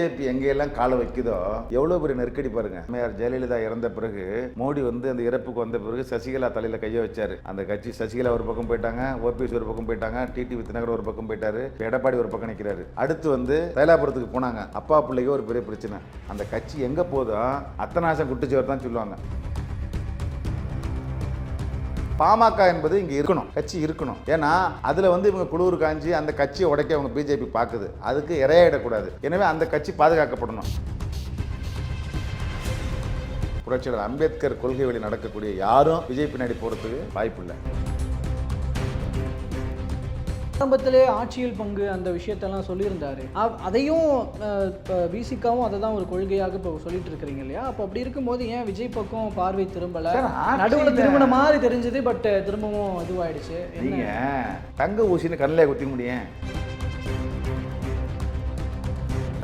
BJP எங்கெல்லாம் காலை வைக்குதோ எவ்வளவு பெரிய நெருக்கடி பாருங்க. அம்மையார் ஜெயலலிதா இறந்த பிறகு மோடி வந்து அந்த இறப்புக்கு வந்த பிறகு சசிகலா தலையில கையை வச்சாரு. அந்த கட்சி சசிகலா ஒரு பக்கம் போயிட்டாங்க ஓபிஎஸ் ஒரு பக்கம் போயிட்டாங்க டிடி வித்நகர் ஒரு பக்கம் போயிட்டாரு எடப்பாடி ஒரு பக்கம் நிற்கிறாரு அடுத்து வந்து தைலாபுரத்துக்கு போனாங்க. அப்பா பிள்ளைக்கு ஒரு பெரிய பிரச்சனை. அந்த கட்சி எங்க போதும் அத்தனாசம் குட்டிச்சவர் தான் சொல்லுவாங்க. பாமக என்பது இங்க இருக்கணும் கட்சி இருக்கணும். ஏன்னா அதுல வந்து இவங்க குளூர் காஞ்சி அந்த கட்சியை உடைக்க அவங்க பிஜேபி பார்க்குது அதுக்கு இரையாயிடக்கூடாது. எனவே அந்த கட்சி பாதுகாக்கப்படணும். புரட்சியாளர் அம்பேத்கர் கொள்கை வழி நடக்கக்கூடிய யாரும் விஜய் பின்னாடி போறதுக்கு வாய்ப்பு இல்லை ஆரம்பத்திலே ஆட்சியில் பங்கு அந்த விஷயத்தெல்லாம் சொல்லியிருந்தாரு. அதையும் விசிகாவும் அதை தான் ஒரு கொள்கையாக இப்போ சொல்லிட்டு இருக்கிறீங்க இல்லையா? அப்போ அப்படி இருக்கும்போது ஏன் விஜய் பக்கம் பார்வை திரும்பல? நடுவில் திரும்பின மாதிரி தெரிஞ்சது பட் திரும்பவும் இதுவாயிடுச்சு. நீங்க தங்க ஊசின்னு கண்ணில் குத்தி முடியும்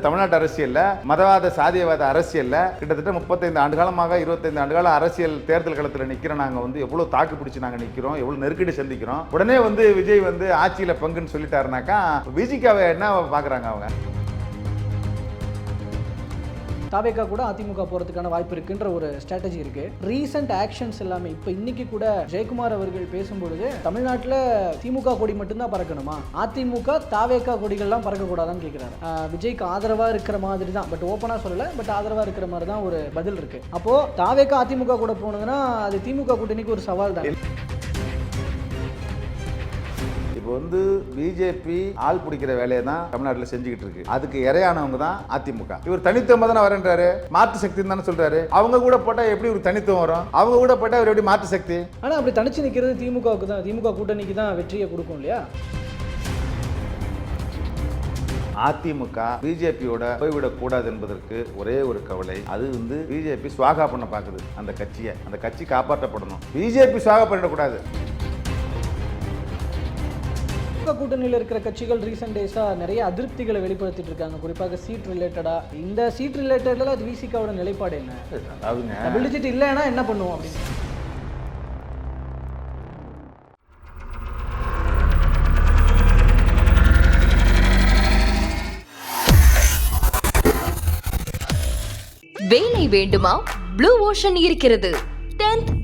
தமிழ்நாட்டு அரசியலில் மதவாத சாதியவாத அரசியலில் கிட்டத்தட்ட முப்பத்தைந்து ஆண்டு காலமாக இருபத்தைந்து ஆண்டு கால அரசியல் தேர்தல் களத்தில் நிற்கிற நாங்கள் வந்து எவ்வளோ தாக்கு பிடிச்சி நாங்கள் நிற்கிறோம் எவ்வளோ நெருக்கடி சந்திக்கிறோம். உடனே வந்து விஜய் வந்து ஆட்சியில் பங்குன்னு சொல்லிட்டாருனாக்கா விஜிக்காவை என்ன பார்க்குறாங்க அவங்க? தாவேக்கா கூட அதிமுக போகிறதுக்கான வாய்ப்பு இருக்குன்ற ஒரு ஸ்ட்ராட்டஜி இருக்கு. ரீசெண்ட் ஆக்ஷன்ஸ் எல்லாமே இப்போ இன்னைக்கு கூட ஜெயக்குமார் அவர்கள் பேசும்பொழுது தமிழ்நாட்டில் திமுக கொடி மட்டும்தான் பறக்கணுமா? அதிமுக தாவேக்கா கொடிகள்லாம் பறக்கக்கூடாதான்னு கேட்குறாரு விஜய்க்கு ஆதரவாக இருக்கிற மாதிரி தான் பட் ஓப்பனாக சொல்லலை பட் ஆதரவாக இருக்கிற மாதிரி தான் ஒரு பதில் இருக்கு. அப்போ தாவேக்கா அதிமுக கூட போனதுன்னா அது திமுக கூட்டணிக்கு ஒரு சவால் தான்? இப்போ வந்து பிஜேபி ஆள் பிடிக்கிற வேலையை தான் தமிழ்நாட்டில் செஞ்சுக்கிட்டு இருக்கு. அதுக்கு இறையானவங்க தான் அதிமுக. இவர் தனித்துவம் தானே வரன்றாரு மாற்று சக்தி தானே சொல்றாரு. அவங்க கூட போட்டா எப்படி ஒரு தனித்துவம் வரும்? அவங்க கூட போட்டா இவர் எப்படி மாற்று சக்தி? ஆனால் அப்படி தனிச்சு நிற்கிறது திமுகவுக்கு தான் திமுக கூட்டணிக்கு தான் வெற்றியை கொடுக்கும் இல்லையா? அதிமுக பிஜேபியோட போய்விடக் கூடாது என்பதற்கு ஒரே ஒரு கவலை. அது வந்து பிஜேபி சுவாகா பண்ண பார்க்குது. அந்த கட்சியை. அந்த கட்சி காப்பாற்றப்படணும். பிஜேபி சுவாகா பண்ணிடக்கூடாது திமுக கூட்டணியில் இருக்கிற கட்சிகள் ரீசெண்ட் டேஸாக நிறைய அதிருப்திகளை வெளிப்படுத்திட்டு இருக்காங்க. குறிப்பாக சீட் ரிலேட்டடா இந்த சீட் ரிலேட்டடில் அது விசிகாவோட நிலைப்பாடு என்ன? அதாவதுங்க டபுள் டிஜிட் இல்லைன்னா என்ன பண்ணுவோம் அப்படின்னு? வேலை வேண்டுமா? ப்ளூ ஓஷன் இருக்கிறது.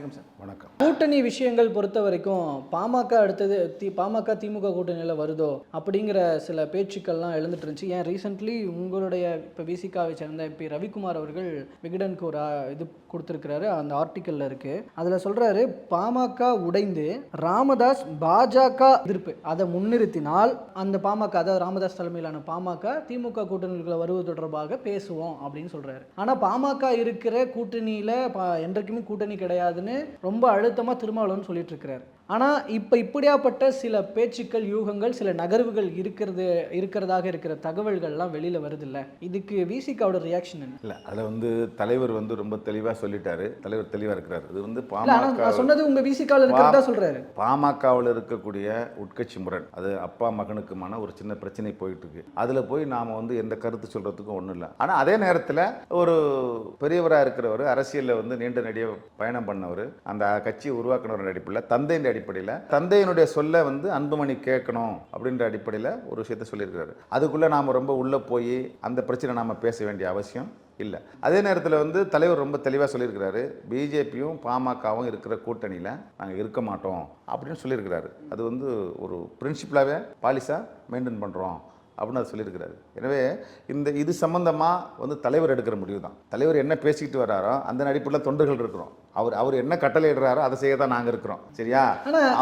வணக்கம் சார் வணக்கம். கூட்டணி விஷயங்கள் பொறுத்த வரைக்கும் பாமக அடுத்தது தி பாமக திமுக கூட்டணியில் வருதோ அப்படிங்கிற சில பேச்சுக்கள்லாம் எழுந்துட்டு இருந்துச்சு. ஏன்? ரீசெண்ட்லி உங்களுடைய இப்போ விசிகாவை சேர்ந்த எம்பி ரவிக்குமார் அவர்கள் விகடனுக்கு ஒரு இது கொடுத்துருக்கிறாரு. அந்த ஆர்டிக்கலில் இருக்குது அதில் சொல்கிறாரு பாமக உடைந்து ராமதாஸ் பாஜக எதிர்ப்பு. அதை முன்னிறுத்தினால் அந்த பாமக அதாவது ராமதாஸ் தலைமையிலான பாமக திமுக கூட்டணிக்குள்ள வருவது தொடர்பாக பேசுவோம் அப்படின்னு சொல்கிறாரு ஆனால் பாமக இருக்கிற கூட்டணியில் பா என்றைக்குமே கூட்டணி கிடையாதுன்னு ரொம்ப அழுத்தமாக திருமாவளவன் சொல்லிட்டு இருக்கிறார். ஆனால் இப்போ இப்படியாப்பட்ட சில பேச்சுக்கள் யூகங்கள் சில நகர்வுகள் இருக்கிறது இருக்கிறதாக இருக்கிற தகவல்கள்லாம் வெளியில் வருதில்ல? இதுக்கு விசிகாவோட ரியாக்ஷன் என்ன? இல்ல அதுல வந்து தலைவர் வந்து ரொம்ப தெளிவா சொல்லிட்டாரு. தலைவர் தெளிவா இருக்கிறாரு. இது வந்து பாமக நான் சொன்னது உங்கள் விசிகாவில் இருக்கிறதா சொல்கிறாரு பாமகவில் இருக்கக்கூடிய உட்கட்சி முரண் அது அப்பா மகனுக்குமான ஒரு சின்ன பிரச்சனை போயிட்டு இருக்கு அதில் போய் நாம் வந்து எந்த கருத்து சொல்கிறதுக்கும் ஒன்றும் இல்லை. ஆனால் அதே நேரத்தில் ஒரு பெரியவராக இருக்கிறவர் அரசியலில் வந்து நீண்ட நெடிய பயணம் பண்ணவர் அந்த கட்சியை உருவாக்கினவர் அடிப்படையில் தந்தையின் அடிப்படையில். தந்தையினுடைய சொல்ல வந்து அன்புமணி கேட்கணும் அப்படின்ற அடிப்படையில் ஒரு விஷயத்த சொல்லியிருக்கிறாரு. அதுக்குள்ளே நாம் ரொம்ப உள்ளே போய் அந்த பிரச்சனை நாம் பேச வேண்டிய அவசியம் இல்லை. அதே நேரத்தில் வந்து தலைவர் ரொம்ப தெளிவாக சொல்லியிருக்கிறாரு. பிஜேபியும் பாமகவும் இருக்கிற கூட்டணியில் நாங்கள் இருக்க மாட்டோம் அப்படின்னு சொல்லியிருக்கிறாரு. அது வந்து ஒரு பிரின்சிபலாகவே பாலிசாக மெயின்டைன் பண்ணுறோம் அப்படின்னு அது சொல்லியிருக்கிறாரு. எனவே இந்த இது சம்மந்தமாக வந்து தலைவர் எடுக்கிற முடிவு தான் தலைவர் என்ன பேசிக்கிட்டு வராரோ அந்த அடிப்படையில் தொண்டர்கள் இருக்கிறோம். அவர் அவர் என்ன கட்டளையிடுறாரோ அதை செய்ய தான் நாங்கள் இருக்கிறோம். சரியா?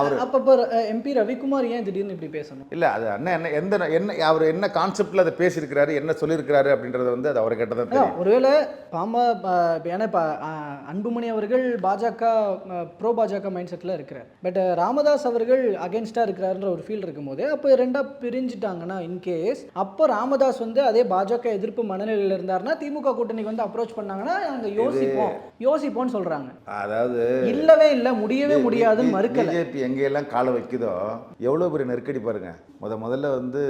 அவர் அப்போ இப்போ எம்பி ரவிக்குமார் ஏன் திடீர்னு இப்படி பேசணும்? இல்லை அது அண்ணன் என்ன எந்த என்ன அவர் என்ன கான்செப்டில் அதை பேசியிருக்கிறாரு என்ன சொல்லியிருக்கிறாரு அப்படின்றத வந்து அது அவரை அதான், தெரியும். ஒருவேளை பாமா ஏன்னா இப்போ அன்புமணி அவர்கள் பாஜக ப்ரோ பாஜக மைண்ட் செட்டில் இருக்கிறார். பட் ராமதாஸ் அவர்கள் அகேன்ஸ்டாக இருக்கிறாருன்ற ஒரு ஃபீல் இருக்கும்போது அப்போ ரெண்டாக பிரிஞ்சுட்டாங்கன்னா இன்கேஸ் அப்போ ராமதாஸ் வந்து அதே பாஜக எதிர்ப்பு மனநிலையில் இருந்தாருன்னா திமுக கூட்டணிக்கு வந்து அப்ரோச் பண்ணாங்கன்னா நாங்கள் யோசிப்போம். யோசிப்போம்னு சொல்கிறாங்க அதாவது இல்லவே இல்லை முடியவே முடியாதுன்னு மறுக்கல. பிஜேபி எங்கெல்லாம் காலை வைக்குதோ எவ்வளோ பெரிய நெருக்கடி பாருங்க. முத முதல்ல வந்து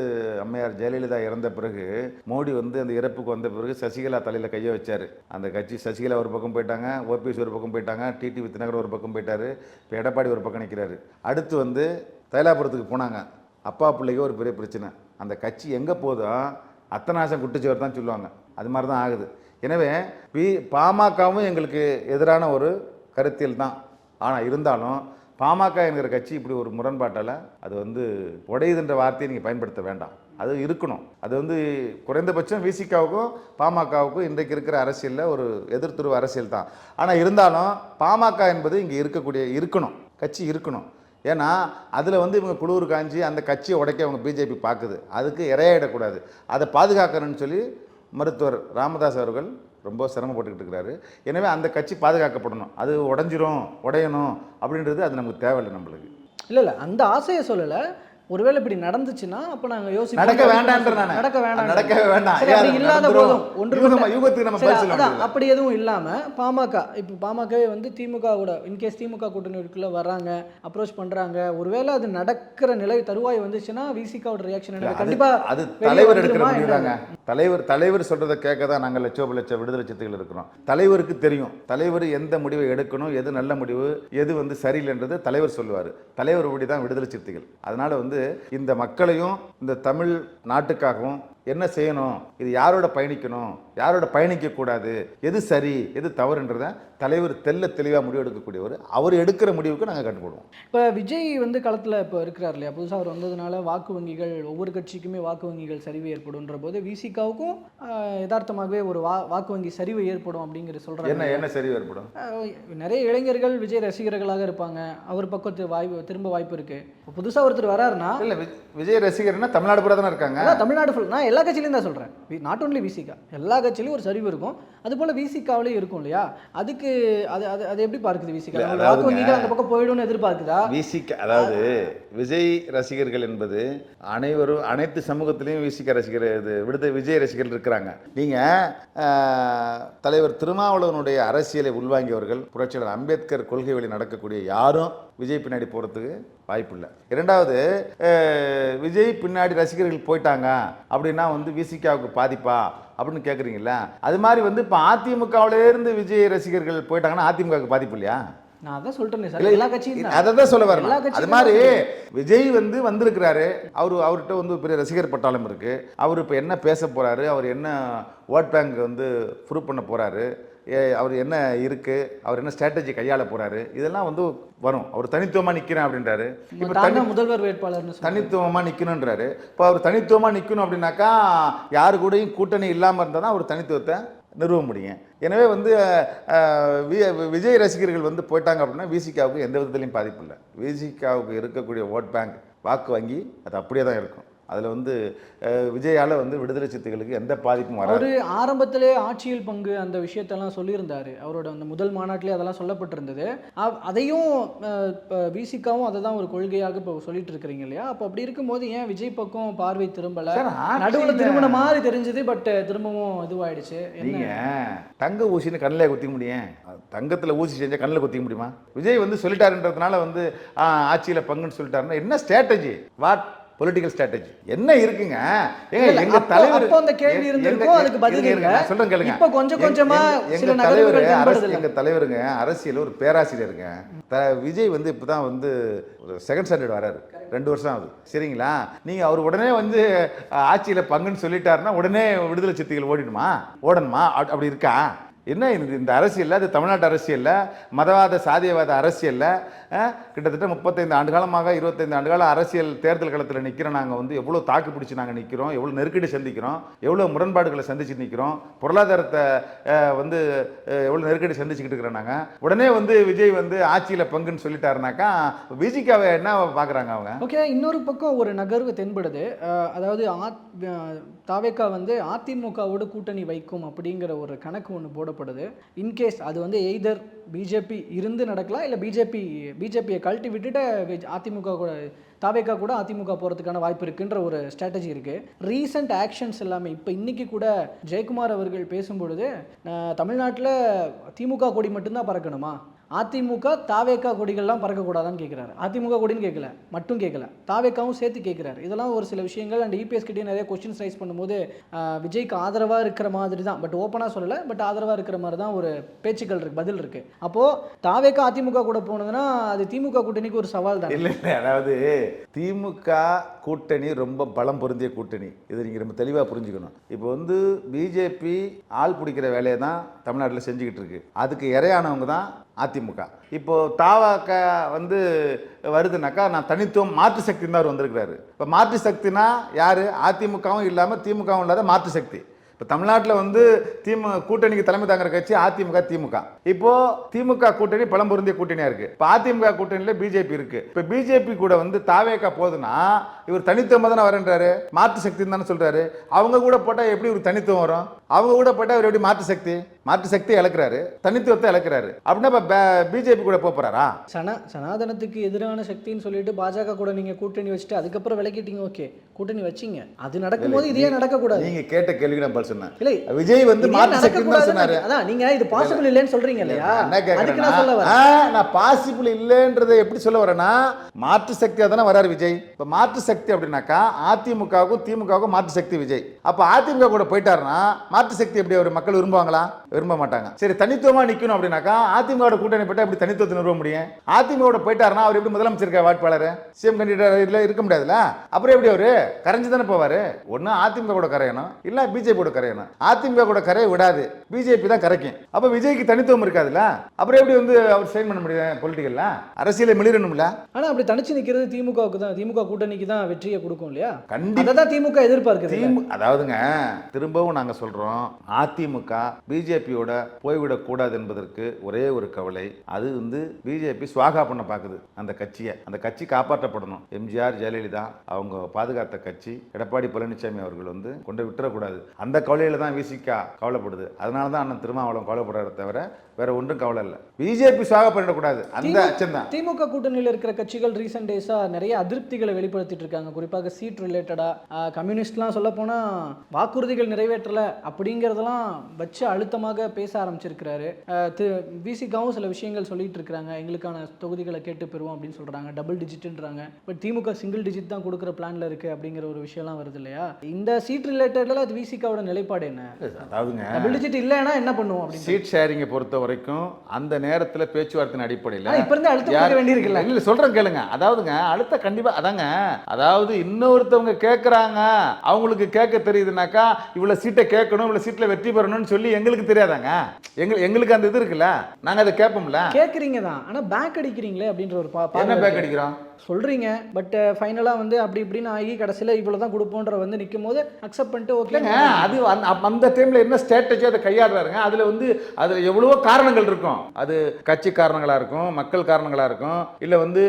அம்மையார் ஜெயலலிதா இறந்த பிறகு மோடி வந்து அந்த இறப்புக்கு வந்த பிறகு சசிகலா தலையில் கையை வச்சார். அந்த கட்சி சசிகலா ஒரு பக்கம் போயிட்டாங்க ஓபிஎஸ் ஒரு பக்கம் போயிட்டாங்க டிடி வித்நகர் ஒரு பக்கம் போயிட்டாரு இப்போ எடப்பாடி ஒரு பக்கம் நிற்கிறாரு அடுத்து வந்து தைலாபுரத்துக்கு போனாங்க. அப்பா பிள்ளைக்கு ஒரு பெரிய பிரச்சனை. அந்த கட்சி எங்கே போதோ அத்தனாசம் குட்டுச்சவர் தான் சொல்லுவாங்க. அது மாதிரி தான் ஆகுது. எனவே பி பாமகவும் எங்களுக்கு எதிரான ஒரு கருத்தியல் தான். ஆனால் இருந்தாலும் பாமக என்கிற கட்சி இப்படி ஒரு முரண்பாட்டால் அது வந்து உடையுதுன்ற வார்த்தையை நீங்கள் பயன்படுத்த வேண்டாம். அது இருக்கணும். அது வந்து குறைந்தபட்சம் விசிகாவுக்கும் பாமகவுக்கும் இன்றைக்கு இருக்கிற அரசியலில் ஒரு எதிர்த்துருவ அரசியல் தான். ஆனால் இருந்தாலும் பாமக என்பது இங்கே இருக்கக்கூடிய இருக்கணும். கட்சி இருக்கணும். ஏன்னா அதில் வந்து இவங்க குளூர் காஞ்சி அந்த கட்சியை உடைக்க அவங்க பிஜேபி பார்க்குது அதுக்கு இரையாயிடக்கூடாது. அதை பாதுகாக்கணும்னு சொல்லி மருத்துவர் ராமதாஸ் அவர்கள் ரொம்ப சிரமப்பட்டுக்கிட்டு இருக்கிறாரு. எனவே அந்த கட்சி பாதுகாக்கப்படணும். அது உடஞ்சிரும் உடையணும் அப்படின்றது அது நமக்கு தேவையில்லை நம்மளுக்கு. இல்லை இல்லை. அந்த ஆசையை சொல்லலை. ஒருவேளை இப்படி நடந்துச்சுன்னா அப்ப நாங்க யோசிப்போம். நடக்க வேண்டான்ற நடக்க வேண்டாம். நடக்கவே வேண்டாம். அது இல்லாத? போதும். ஒன்று யூகத்துக்கு நம்ம. அப்படி எதுவும் இல்லாம பாமக இப்போ பாமகவே வந்து திமுக கூட இன்கேஸ் திமுக கூட்டணிக்குள்ள வர்றாங்க அப்ரோச் பண்றாங்க ஒருவேளை அது நடக்கிற நிலை தருவாய் வந்துச்சுன்னா விசிகாவோட ரியாக்ஷன் அது- கண்டிப்பா அது தலைவர் எடுக்கிற வந்துருமா முடிவு என்ன? தாங்க தலைவர் தலைவர் சொல்றதை கேட்க தான் நாங்கள் லட்சோப லட்ச விடுதலை சித்துகள் இருக்கிறோம். தலைவருக்கு தெரியும். தலைவர் எந்த முடிவை எடுக்கணும் எது நல்ல முடிவு எது வந்து சரியில்லைன்றது தலைவர் சொல்லுவார். தலைவர் தான் விடுதலை சிறுத்தைகள். அதனால வந்து இந்த மக்களையும் இந்த தமிழ் நாட்டுக்காகவும் என்ன செய்யணும்? இது யாரோட பயணிக்கணும்? யாரோட பயணிக்கக்கூடாது? எது சரி? எது தவறுன்றத தலைவர் தெல்ல தெளிவாக முடிவு எடுக்கக்கூடியவர் அவர் எடுக்கிற முடிவுக்கு நாங்கள் கட்டுப்படுவோம் இப்போ விஜய் வந்து களத்தில் இப்போ இருக்கிறார் இல்லையா? புதுசாக அவர் வந்ததுனால வாக்கு வங்கிகள் ஒவ்வொரு கட்சிக்குமே வாக்கு வங்கிகள் சரிவு ஏற்படும்ன்ற போது விசிகாவுக்கும் யதார்த்தமாகவே ஒரு வா வாக்கு வங்கி சரிவு ஏற்படும் அப்படிங்கிற என்ன சொல்கிறாங்க என்ன சரி ஏற்படும்? நிறைய இளைஞர்கள் விஜய் ரசிகர்களாக இருப்பாங்க. அவர் பக்கத்து வாய்ப்பு திரும்ப வாய்ப்பு இருக்கு. இப்போ புதுசாக ஒருத்தர் வராருன்னா இல்லை விஜய் ரசிகர்னா தமிழ்நாடு பூரா தானே இருக்காங்க? தமிழ்நாடு ஃபுல் நான் எல்லா கட்சியிலையும் தான் சொல்கிறேன் நாட் ஒன்லி விசிகா எல்லா கட்சியிலையும் ஒரு சரிவு இருக்கும். அது போல் விசிகாவிலையும் இருக்கும் இல்லையா? அதுக்கு அது அது அது எப்படி பார்க்குது விசிகா வாக்கு வங்கிகள் அந்த பக்கம் போயிடும்னு எதிர்பார்க்குதா? விசிக அதாவது விஜய் ரசிகர்கள் என்பது அனைவரும் அனைத்து சமூகத்திலையும் விசிக ரசிகர் இது விடுதலை விஜய் ரசிகர்கள் இருக்கிறாங்க. நீங்கள் தலைவர் திருமாவளவனுடைய அரசியலை உள்வாங்கியவர்கள் புரட்சியாளர் அம்பேத்கர் கொள்கை வழி நடக்கக்கூடிய யாரும் விஜய் பின்னாடி போகிறதுக்கு வாய்ப்பில்லை இரண்டாவது அஹ், விஜய் பின்னாடி ரசிகர்கள் போயிட்டாங்க. அப்படின்னா வந்து விசிகாவுக்கு பாதிப்பா? அப்படின்னு கேட்குறீங்களா அது மாதிரி வந்து இப்போ அதிமுகவிலேருந்து விஜய் ரசிகர்கள் போயிட்டாங்கன்னா அதிமுகவுக்கு பாதிப்பு இல்லையா? நான் அதான் சொல்லிட்டேனே இல்ல, சார் எல்லா கட்சியும் தான். அதை தான் சொல்ல வரேன். அது மாதிரி விஜய் வந்து வந்திருக்கிறாரு. அவர் அவர்கிட்ட வந்து பெரிய ரசிகர் பட்டாளம் இருக்கு. அவர் இப்போ என்ன பேச போறாரு? அவர் என்ன ஓட் பேங்க் வந்து ப்ரூவ் பண்ண போறாரு? ஏ, அவர் என்ன இருக்கு? அவர் என்ன ஸ்ட்ராட்டஜி கையாள போறாரு? இதெல்லாம் வந்து வரும். அவர் தனித்துவமா நிக்கிறேன் அப்படின்றாரு. இப்போ தான் முதல்வர் வேட்பாளர்னு சொல்றாரு. தனித்துவமா நிக்கணுன்றாரு இப்போ அவர் தனித்துவமா நிக்கணும் அப்படின்னாக்கா யாரு கூடயும் கூட்டணி இல்லாம இருந்தால் தான் அவர் தனித்துவத்தை நிறுவ முடியும். எனவே வந்து விஜய் ரசிகர்கள் வந்து போயிட்டாங்க அப்படின்னா விசிகாவுக்கு எந்த விதத்துலையும் பாதிப்பு இல்லை. விசிகாவுக்கு இருக்கக்கூடிய ஓட் பேங்க் வாக்கு வங்கி அது அப்படியே தான் இருக்கும். அதில் வந்து விஜயால வந்து விடுதலை சித்துகளுக்கு எந்த பாதிப்பும் வராது. அவரு ஆரம்பத்திலே ஆட்சியில் பங்கு அந்த விஷயத்தெல்லாம் சொல்லியிருந்தாரு. அவரோட அந்த முதல் மாநாட்டிலே அதெல்லாம் சொல்லப்பட்டிருந்தது. அதையும் விசிகாவும் அதை தான் ஒரு கொள்கையாக இப்போ சொல்லிட்டு இருக்கிறீங்க இல்லையா? அப்போ அப்படி இருக்கும்போது ஏன் விஜய் பக்கம் பார்வை திரும்பல? நடுவுல திரும்பின மாதிரி தெரிஞ்சது பட் திரும்பவும் இதுவாயிடுச்சு. நீங்க என்ன தங்க ஊசின்னு கண்ணில் குத்திக்க முடியும். தங்கத்துல ஊசி செஞ்சா கண்ணில் குத்திக்க முடியுமா? விஜய் வந்து சொல்லிட்டாருன்றதுனால வந்து ஆட்சியில பங்குன்னு சொல்லிட்டாருன்னா என்ன ஸ்ட்ராட்டஜி வாட் பொலிட்டிக்கல் ஸ்ட்ராட்டஜி என்ன இருக்குங்க? ஏங்க எங்க தலைவர் அப்போ அந்த கேள்வி இருந்திருக்கும், அதுக்கு பதில் இருங்க, சொல்றேன் கேளுங்க. இப்போ கொஞ்சம் கொஞ்சமா சில தலைவர் அரசு. எங்க தலைவருங்க அரசியல் ஒரு பேராசிரியருங்க. விஜய் வந்து இப்பதான் வந்து ஒரு செகண்ட் ஸ்டாண்டர்ட் வராரு. ரெண்டு வருஷம் ஆகுது. சரிங்களா? நீங்க அவர் உடனே வந்து ஆட்சியில பங்குன்னு சொல்லிட்டாருன்னா உடனே விடுதலை சித்திகள் ஓடிடுமா? ஓடணுமா? அப்- அப்படி இருக்கா? என்ன இது? இந்த அரசியல் அது தமிழ்நாட்டு அரசியலில் மதவாத சாதியவாத அரசியலில் கிட்டத்தட்ட முப்பத்தைந்து ஆண்டு காலமாக இருபத்தைந்து ஆண்டு கால அரசியல் தேர்தல் களத்தில் நிற்கிறோம் நாங்கள் வந்து எவ்வளோ தாக்கு பிடிச்சி நாங்கள் நிற்கிறோம் எவ்வளோ நெருக்கடி சந்திக்கிறோம் எவ்வளோ முரண்பாடுகளை சந்திச்சு நிற்கிறோம் பொருளாதாரத்தை வந்து எவ்வளோ நெருக்கடி சந்திச்சுக்கிட்டு இருக்கிறோம் நாங்கள் உடனே வந்து விஜய் வந்து ஆட்சியில் பங்குன்னு சொல்லிட்டாருனாக்கா விஜிக்காவை என்ன பார்க்குறாங்க அவங்க? ஓகே இன்னொரு பக்கம் ஒரு நகர்வு தென்படுது. அதாவது ஆ தாவேக்கா வந்து அதிமுகவோட கூட்டணி வைக்கும் அப்படிங்கிற ஒரு கணக்கு ஒன்று போட கூறப்படுது இன்கேஸ் அது வந்து எய்தர் பிஜேபி இருந்து நடக்கலாம் இல்லை பிஜேபி பிஜேபியை கழட்டி விட்டுட்டு அதிமுக கூட தாவேக்கா கூட அதிமுக போகிறதுக்கான வாய்ப்பு இருக்குன்ற ஒரு ஸ்ட்ராட்டஜி இருக்குது ரீசெண்ட் ஆக்ஷன்ஸ் எல்லாமே இப்போ இன்னைக்கு கூட ஜெயக்குமார் அவர்கள் பேசும்பொழுது தமிழ்நாட்டில் திமுக கொடி மட்டும்தான் பறக்கணுமா? அதிமுக தாவேக்கா கொடிகள்லாம் பறக்கக்கூடாதான்னு கேட்குறாரு அதிமுக கொடின்னு கேட்கல மட்டும் கேட்கல தாவேக்காவும் சேர்த்து கேட்குறாரு இதெல்லாம் ஒரு சில விஷயங்கள் அண்ட் இபிஎஸ் கிட்டே நிறைய கொஸ்டின்ஸ் ரைஸ் பண்ணும்போது விஜய்க்கு ஆதரவாக இருக்கிற மாதிரி தான். பட் ஓப்பனாக சொல்லலை. பட் ஆதரவாக இருக்கிற மாதிரி தான் ஒரு பேச்சுக்கள் இருக்கு பதில் இருக்கு. அப்போது தாவேக்கா அதிமுக கூட போனதுன்னா அது திமுக கூட்டணிக்கு ஒரு சவால் தான்? இல்லை இல்லை. அதாவது திமுக கூட்டணி ரொம்ப பலம் பொருந்திய கூட்டணி. இதை நீங்கள் ரொம்ப தெளிவாக புரிஞ்சுக்கணும். இப்போ வந்து பிஜேபி ஆள் பிடிக்கிற வேலையை தான் தமிழ்நாட்டில் செஞ்சுக்கிட்டு இருக்கு. அதுக்கு இறையானவங்க தான் அதிமுக. இப்போது தாவாக்க வந்து வருதுனாக்கா நான் தனித்துவம் மாற்று சக்தி தான் அவர் வந்திருக்கிறாரு. இப்போ மாற்று சக்தினா யார்? அதிமுகவும் இல்லாமல் திமுகவும் இல்லாத மாற்று சக்தி. இப்போ தமிழ்நாட்டில் வந்து திமு கூட்டணிக்கு தலைமை தாங்குற கட்சி அதிமுக திமுக. இப்போ திமுக கூட்டணி பலம் பொருந்திய கூட்டணியா இருக்கு. இப்போ அதிமுக கூட்டணியில பிஜேபி இருக்கு. இப்போ பிஜேபி கூட வந்து தாவேக்கா போகுதுன்னா இவர் தனித்துவமாக தானே வரேன்றாரு. மாற்று சக்தின்னு தானே சொல்றாரு. அவங்க கூட போட்டால் எப்படி ஒரு தனித்துவம் வரும்? அவங்க கூட போட்டால் இவர் எப்படி மாற்று சக்தி? மாற்று சக்தி இழக்கிறாரு. தனித்துவத்தை இழக்கிறாரு. அப்படின்னா இப்போ பிஜேபி கூட போறாரா? சனா சனாதனத்துக்கு எதிரான சக்தின்னு சொல்லிட்டு பாஜக கூட நீங்க கூட்டணி வச்சுட்டு அதுக்கப்புறம் விலக்கிட்டீங்க ஓகே. கூட்டணி வச்சீங்க. அது நடக்கும்போது இதே நடக்கக்கூடாது. நீங்க கேட்ட கேள்விக்கு நான் சொன்னேன். இல்லை விஜய் வந்து மாற்று சக்தின்னு தான் சொன்னாரு. அதான் நீங்க இது பாசிபிள் இல்லைன்னு சொல்றீங்க இல்லையா? என்ன கேட்கறேன்னா நான் பாசிபிள் இல்லைன்றதை எப்படி சொல்ல வரேன்னா மாற்று சக்தியாக தானே வராரு விஜய். இப்போ மாற்று சக்தி அப்படின்னாக்கா அதிமுகவுக்கும் திமுகவுக்கும் மாற்று சக்தி விஜய். அப்போ அதிமுக கூட போயிட்டாருன்னா மாற்று சக்தி எப்படி அவர் மக்கள் விரும்புவாங்களா? விரும்ப மாட்டாங்க. சரி தனித்துவமா நிக்கணும் அப்படின்னாக்கா அதிமுக கூட்டணி போட்டா எப்படி தனித்துவத்தை நிறுவ முடியும்? அதிமுக போயிட்டாருன்னா அவர் எப்படி முதலமைச்சர் வேட்பாளர் சிஎம் கேண்டிடேட் இதுல இருக்க முடியாதுல்ல? அப்புறம் எப்படி அவரு? கரைஞ்சு தானே போவாரு? ஒண்ணு அதிமுக கூட கரையணும் இல்ல பிஜேபி கூட கரையணும். அதிமுக கூட கரைய விடாது. பிஜேபி தான் கரைக்கும். அப்ப விஜய்க்கு தனித்துவம் இருக்காதுல்ல? அப்புறம் எப்படி வந்து அவர் சைன் பண்ண முடியும் பொலிட்டிக்கல்ல அரசியலை மிளிரணும்ல? ஆனா அப்படி தனிச்சு நிக்கிறது திமுகவுக்கு தான் திமுக கூட்டணிக்கு தான் வெற்றியை கொடுக்கும் இல்லையா? கண்டிப்பா. அதை தான் திமுக எதிர்பார்க்குது திமு அதாவதுங்க திரும்பவும் நாங்க சொல்றோம் அதிமுக பிஜேபியோட போய்விடக்கூடாது என்பதற்கு ஒரே ஒரு கவலை. அது வந்து பிஜேபி சுவாகா பண்ண பார்க்குது அந்த கட்சியை. அந்த கட்சி காப்பாற்றப்படணும். எம்ஜிஆர் ஜெயலலிதா அவங்க பாதுகாத்த கட்சி எடப்பாடி பழனிசாமி அவர்கள் வந்து கொண்டு விட்டுறக்கூடாது. அந்த கவலையில் தான் விசிகா கவலைப்படுது. அதனால தான் அண்ணன் திருமாவளவன் கவலைப்படுறத தவிர வேற ஒன்றும் கவலை இல்லை. பிஜேபி சுவாகா பண்ணிடக்கூடாது. அந்த அச்சம் தான் திமுக கூட்டணியில் இருக்கிற கட்சிகள் ரீசெண்ட் டேஸாக நிறைய அதிருப்திகளை வெளிப்படுத்திட்டு இருக்காங்க. குறிப்பாக சீட் ரிலேட்டடாக கம்யூனிஸ்ட்லாம் சொல்ல போனால் வாக்குறுதிகள் நிறைவேற்றலை அப்படிங்கிறதெல்லாம் வச்சு அழுத்தமாக பேச ஆரம்பிச்சிருக்கிறாரு. திரு விசிகாவும் சில விஷயங்கள் சொல்லிட்டு இருக்கிறாங்க. எங்களுக்கான தொகுதிகளை கேட்டு பெறுவோம் அப்படின்னு சொல்கிறாங்க டபுள் டிஜிட்ன்றாங்க பட் திமுக சிங்கிள் டிஜிட் தான் கொடுக்குற பிளான்ல இருக்கு அப்படிங்கிற ஒரு விஷயம்லாம் வருது இல்லையா? இந்த சீட் ரிலேட்டடில் அது விசிகாவோட நிலைப்பாடு என்ன? அதாவதுங்க. டபுள் டிஜிட் இல்லைன்னா என்ன பண்ணுவோம் அப்படின்னு சீட் ஷேரிங்கை பொறுத்த வரைக்கும் அந்த நேரத்தில் பேச்சுவார்த்தையின் அடிப்படையில் இப்ப இருந்தே கொடுக்க வேண்டியிருக்குல்ல? இல்ல சொல்றேன் கேளுங்க. அதாவதுங்க அழுத்த கண்டிப்பா அதாங்க. அதாவது இன்னொருத்தவங்க கேட்குறாங்க அவங்களுக்கு கேட்க தெரியுதுனாக்கா இவ்வளவு சீட்டை கேட்கணும் இவ்வளவு சீட்ல வெற்றி பெறணும்னு சொல்லி எங்களுக்கு தெரியாதாங்க? எங்க எங்களுக்கு அந்த இது இருக்குல்ல? நாங்க அதை கேட்போம்ல? கேட்குறீங்க தான். ஆனா பேக் அடிக்கிறீங்களே அப்படின்ற ஒரு என்ன பேக் அடிக்கிறோம்? சொல்றீங்க பட் ஃபைனலாக வந்து அப்படி இப்படின்னு ஆகி கடைசியில் இவ்வளோ தான் கொடுப்போன்ற வந்து நிற்கும் போது அக்செப்ட் பண்ணிட்டு ஓகே இல்லைங்க அது அந்த டைம்ல என்ன ஸ்ட்ராட்டஜி அதை கையாடுறாருங்க அதுல வந்து அதுல எவ்வளவோ காரணங்கள் இருக்கும். அது கட்சி காரணங்களா இருக்கும் மக்கள் காரணங்களா இருக்கும் இல்ல வந்து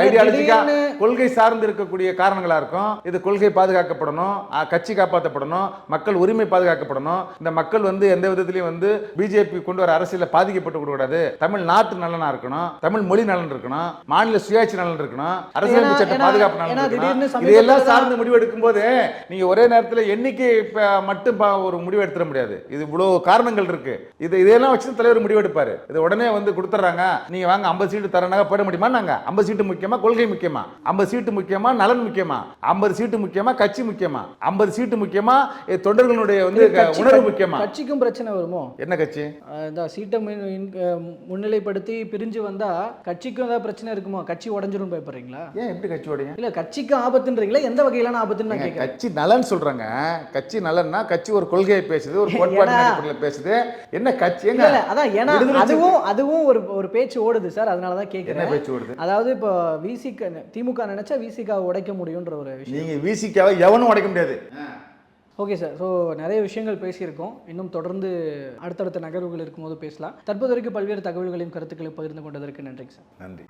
ஐடியாலஜிக்கா திடீர்னு- கொள்கை சார்ந்து இருக்கக்கூடிய காரணங்களா இருக்கும். இது கொள்கை பாதுகாக்கப்படணும். கட்சி காப்பாற்றப்படணும் மக்கள் உரிமை பாதுகாக்கப்படணும். இந்த மக்கள் வந்து எந்த விதத்திலையும் வந்து பிஜேபி கொண்டு வர அரசியல பாதிக்கப்பட்டு கூடாது தமிழ் நாட்டு நலனா இருக்கணும். தமிழ் மொழி நலன் இருக்கணும். மாநில சுயாட்சி நலன் இருக்கணும். ஏன்னா- சட்ட பாதுகாப்பு நலன் இருக்கணும். இதெல்லாம் சார்ந்து முடிவெடுக்கும் போது நீங்க ஒரே நேரத்துல எண்ணிக்கை மட்டும் ஒரு முடிவு எடுத்துட முடியாது. இது இவ்வளவு காரணங்கள் இருக்கு. இது இதெல்லாம் வச்சு தலைவர் முடிவெடுப்பாரு. இது உடனே வந்து கொடுத்துட்றாங்க நீங்க வாங்க ஐம்பது சீட்டு தரனாக போயிட முடியுமா நாங்க ஐம்பது சீட்டு முக்கியமா? கொள்கை முக்கியமா? ஐம்பது சீட்டு முக்கியமா நலன் முக்கியமா? ஐம்பது சீட்டு முக்கியமா கட்சி முக்கியமா? ஐம்பது சீட்டு முக்கியமா தொண்டர்களுடைய வந்து உணர்வு முக்கியமா? கட்சிக்கும் பிரச்சனை வருமோ? என்ன கட்சி? இந்த சீட்டை முன்னிலைப்படுத்தி பிரிஞ்சு வந்தா கட்சிக்கும் ஏதாவது பிரச்சனை இருக்குமோ? கட்சி உடஞ்சிரும் பயப்படுறீங்களா? ஏன் எப்படி கட்சி உடைய இல்ல கட்சிக்கு ஆபத்துன்றீங்களா? எந்த வகையிலான ஆபத்துன்னு நான் கேட்கறேன். கட்சி நலன் சொல்றாங்க. கட்சி நலன்னா கட்சி ஒரு கொள்கையை பேசுது ஒரு கோட்பாடு பேசுது. என்ன கட்சி? அதான் ஏன்னா அதுவும் அதுவும் ஒரு ஒரு பேச்சு ஓடுது சார். அதனால தான் என்ன கேட்குறேன். பேச்சு வருது அதாவது இப்போ விசிக திமுக நினைச்சா விசிக உடைக்க முடியுன்ற ஒரு விஷயம். நீங்க விசிக்காவை எவனும் உடைக்க முடியாது. ஓகே சார் ஸோ நிறைய விஷயங்கள் பேசியிருக்கோம். இன்னும் தொடர்ந்து அடுத்தடுத்த நகர்வுகள் இருக்கும்போது பேசலாம். தற்போது வரைக்கும் பல்வேறு தகவல்களையும் கருத்துக்களையும் பகிர்ந்து கொண்டதற்கு நன்றிங்க சார் நன்றி.